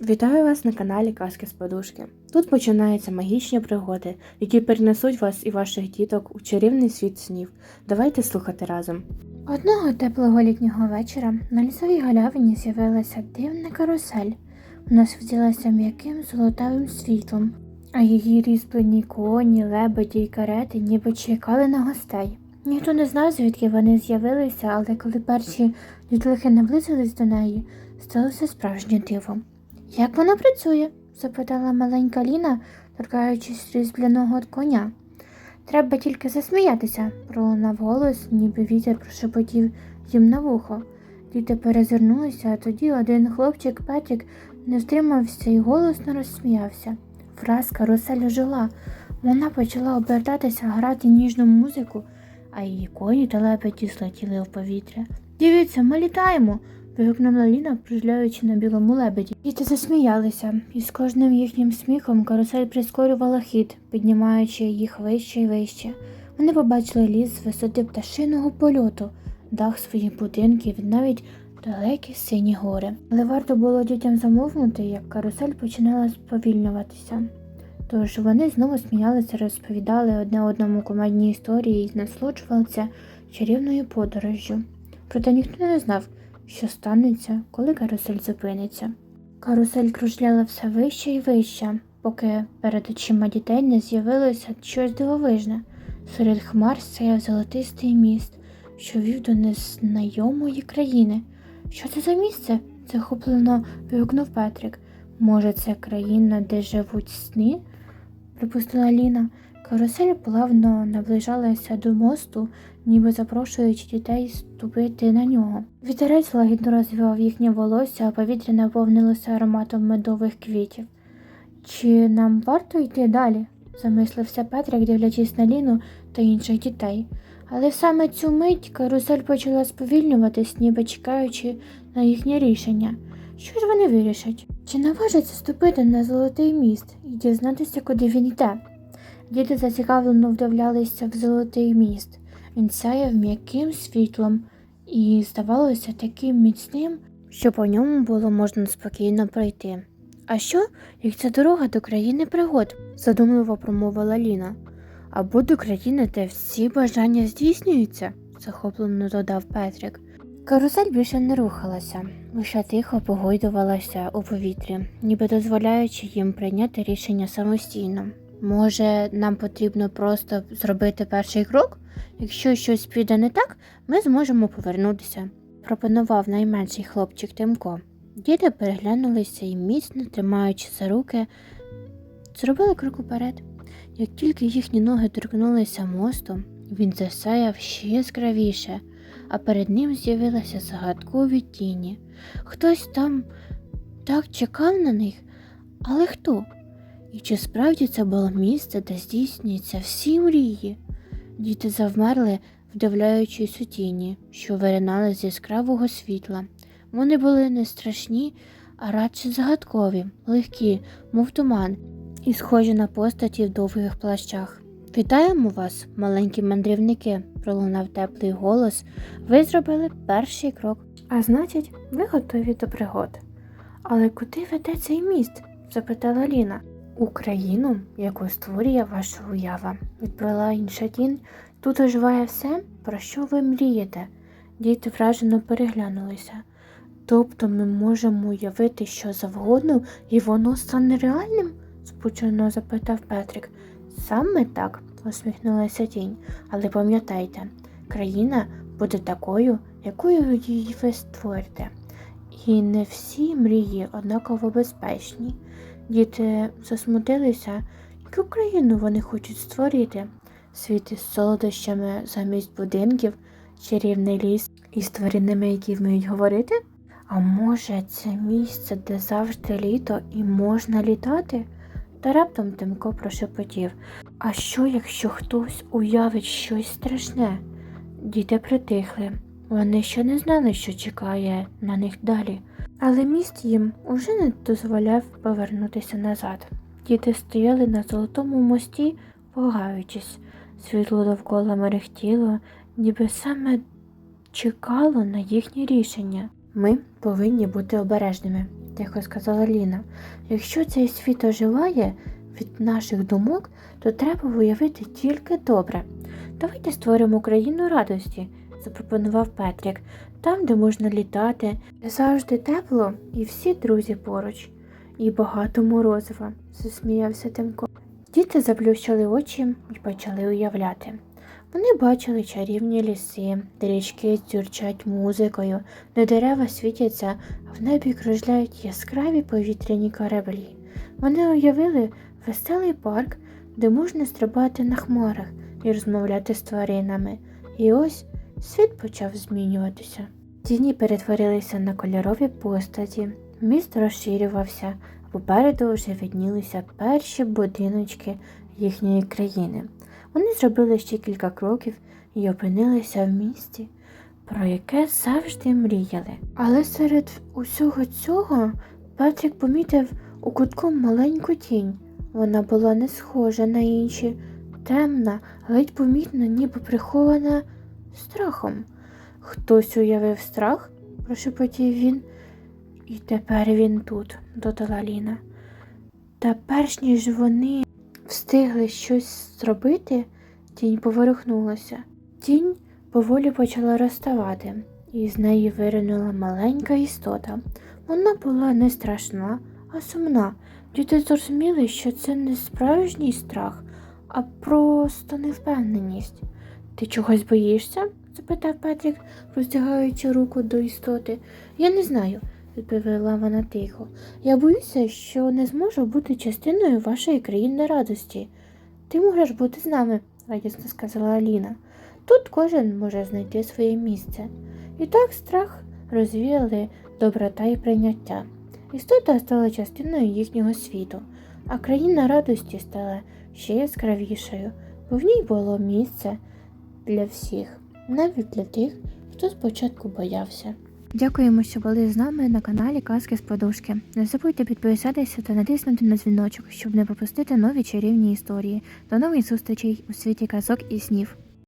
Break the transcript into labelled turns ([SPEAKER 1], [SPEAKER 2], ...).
[SPEAKER 1] Вітаю вас на каналі Казки з Подушки. Тут починаються магічні пригоди, які перенесуть вас і ваших діток у чарівний світ снів. Давайте слухати разом.
[SPEAKER 2] Одного теплого літнього вечора на лісовій галявині з'явилася дивна карусель. Вона світилася м'яким золотавим світлом, а її різьблені коні, лебеді й карети ніби чекали на гостей. Ніхто не знав, звідки вони з'явилися, але коли перші дітлахи наблизились до неї, сталося справжнє диво. Як воно працює? запитала маленька Ліна, торкаючись різьбляного коня. Треба тільки засміятися, пролунав голос, ніби вітер прошепотів їм на вухо. Діти перезирнулися, а тоді один хлопчик Петрик не втримався і голосно розсміявся. Враз карусель ожила. Вона почала обертатися, грати ніжну музику, а її коні та лепеті злетіли в повітря. Дивіться, ми літаємо. Вигукнула Ліна, прижляючи на білому лебеді. Діти засміялися, і з кожним їхнім сміхом карусель прискорювала хід, піднімаючи їх вище і вище. Вони побачили ліс з висоти пташиного польоту, дах своїх будинків навіть далекі сині гори. Але варто було дітям замовкнути, як карусель починала сповільнюватися. Тож вони знову сміялися, розповідали одне одному командні історії і насолоджувалися чарівною подорожжю. Проте ніхто не знав, що станеться, коли карусель зупиниться. Карусель кружляла все вище і вище, поки перед очима дітей не з'явилося щось дивовижне. Серед хмар сяяв золотистий міст, що вів до незнайомої країни. Що це за місце? захоплено вигукнув Петрик. Може, це країна, де живуть сни? припустила Ліна. Карусель плавно наближалася до мосту, ніби запрошуючи дітей ступити на нього. Вітерець лагідно розвивав їхнє волосся, а повітря наповнилося ароматом медових квітів. Чи нам варто йти далі? замислився Петрик, дивлячись на Ліну та інших дітей. Але саме цю мить карусель почала сповільнюватись, ніби чекаючи на їхнє рішення. Що ж вони вирішать? Чи наважаться ступити на золотий міст і дізнатися, куди він йде? Діти зацікавлено вдивлялися в золотий міст. Він сяяв м'яким світлом і здавалося таким міцним, що по ньому було можна спокійно пройти. А що, як це дорога до країни пригод? задумливо промовила Ліна. Або до країни, де всі бажання здійснюються, захоплено додав Петрик. Карусель більше не рухалася, лише тихо погойдувалася у повітрі, ніби дозволяючи їм прийняти рішення самостійно. Може, нам потрібно просто зробити перший крок? Якщо щось піде не так, ми зможемо повернутися, пропонував найменший хлопчик Тимко. Діти переглянулися і, міцно тримаючи за руки, зробили крок уперед. Як тільки їхні ноги торкнулися мосту, він засяяв ще яскравіше, а перед ним з'явилися загадкові тіні. Хтось там так чекав на них, але хто? І чи справді це було місце, де здійснюються всі мрії? Діти завмерли, вдивляючись у тіні, що виринали з яскравого світла. Вони були не страшні, а радше загадкові, легкі, мов туман, і схожі на постаті в довгих плащах. Вітаємо вас, маленькі мандрівники, пролунав теплий голос. Ви зробили перший крок.
[SPEAKER 1] А значить, ви готові до пригод. Але куди веде цей міст? запитала Ліна. У країну, яку створює ваша уява, відповіла інша тінь. Тут оживає все, про що ви мрієте. Діти вражено переглянулися. Тобто ми можемо уявити що завгодно, і воно стане реальним? спочатку запитав Петрик. Саме так, усміхнулася тінь, але пам'ятайте, країна буде такою, якою її ви створите. І не всі мрії однаково безпечні. Діти засмутилися, яку країну вони хочуть створити. Світ із солодощами замість будинків, чарівний ліс із тваринами, які вміють говорити? А може, це місце, де завжди літо і можна літати? Та раптом Тимко прошепотів. А що, якщо хтось уявить щось страшне? Діти притихли. Вони ще не знали, що чекає на них далі. Але міст їм уже не дозволяв повернутися назад. Діти стояли на золотому мості, вагаючись. Світло довкола мерехтіло, ніби саме чекало на їхнє рішення. Ми повинні бути обережними, тихо сказала Ліна. Якщо цей світ оживає від наших думок, то треба уявити тільки добре. Давайте створимо країну радості, запропонував Петрік, там, де можна літати, завжди тепло і всі друзі поруч. І багато морозива, засміявся Тимко. Діти заплющили очі і почали уявляти. Вони бачили чарівні ліси, де річки дзюрчать музикою, де дерева світяться, а в небі кружляють яскраві повітряні кораблі. Вони уявили веселий парк, де можна стрибати на хмарах і розмовляти з тваринами. І ось світ почав змінюватися. Тіні перетворилися на кольорові постаті, міст розширювався, попереду вже виднілися перші будиночки їхньої країни. Вони зробили ще кілька кроків і опинилися в місті, про яке завжди мріяли. Але серед усього цього Патрік помітив у кутку маленьку тінь. Вона була не схожа на інші, темна, ледь помітна, ніби прихована страхом. Хтось уявив страх, прошепотів він. І тепер він тут, додала Ліна. Та перш ніж вони встигли щось зробити, тінь поворухнулася. Тінь поволі почала розставати, і з неї виринула маленька істота. Вона була не страшна, а сумна. Діти зрозуміли, що це не справжній страх, а просто невпевненість. Ти чогось боїшся? запитав Петрік, простягаючи руку до істоти. Я не знаю, відповіла вона тихо. Я боюся, що не зможу бути частиною вашої країни радості. Ти можеш бути з нами, радісно сказала Аліна. Тут кожен може знайти своє місце. І так страх розвіяли доброта і прийняття. Істота стала частиною їхнього світу, а країна радості стала ще яскравішою, бо в ній було місце для всіх, навіть для тих, хто спочатку боявся.
[SPEAKER 2] Дякуємо, що були з нами на каналі Казки з Подушки. Не забудьте підписатися та натиснути на дзвіночок, щоб не пропустити нові чарівні історії. До нових зустрічей у світі казок і снів.